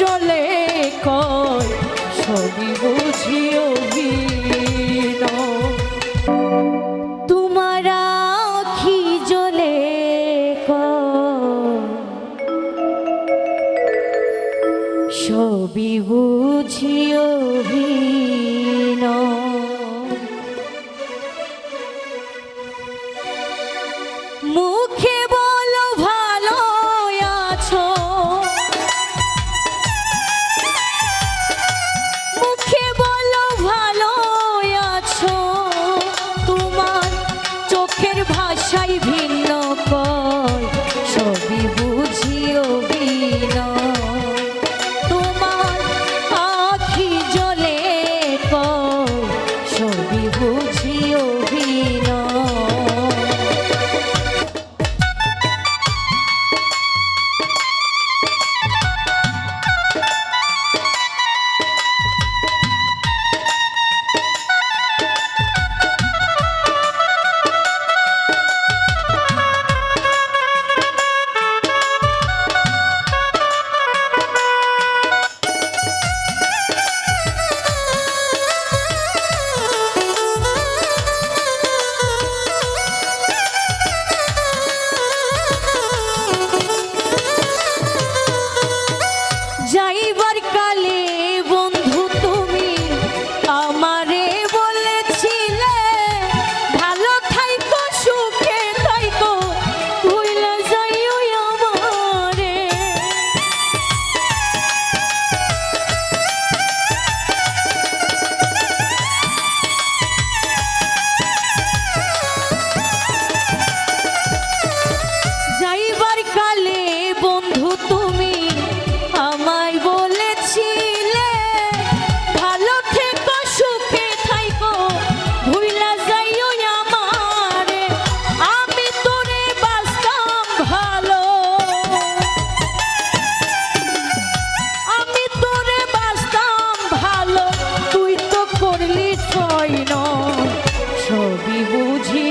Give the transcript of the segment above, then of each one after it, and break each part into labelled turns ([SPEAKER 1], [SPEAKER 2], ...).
[SPEAKER 1] জলে কবি সবই বুঝিও বিন। তোমার আখি জলে সবই বুঝিও ভিন ভাষাই ভিন্ন কর যাইবার বুঝি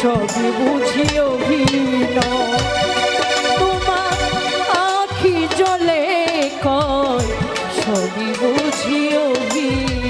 [SPEAKER 1] সবই বুঝি অভিন তোমার আখি জলে কয় সবই বুঝি অভিন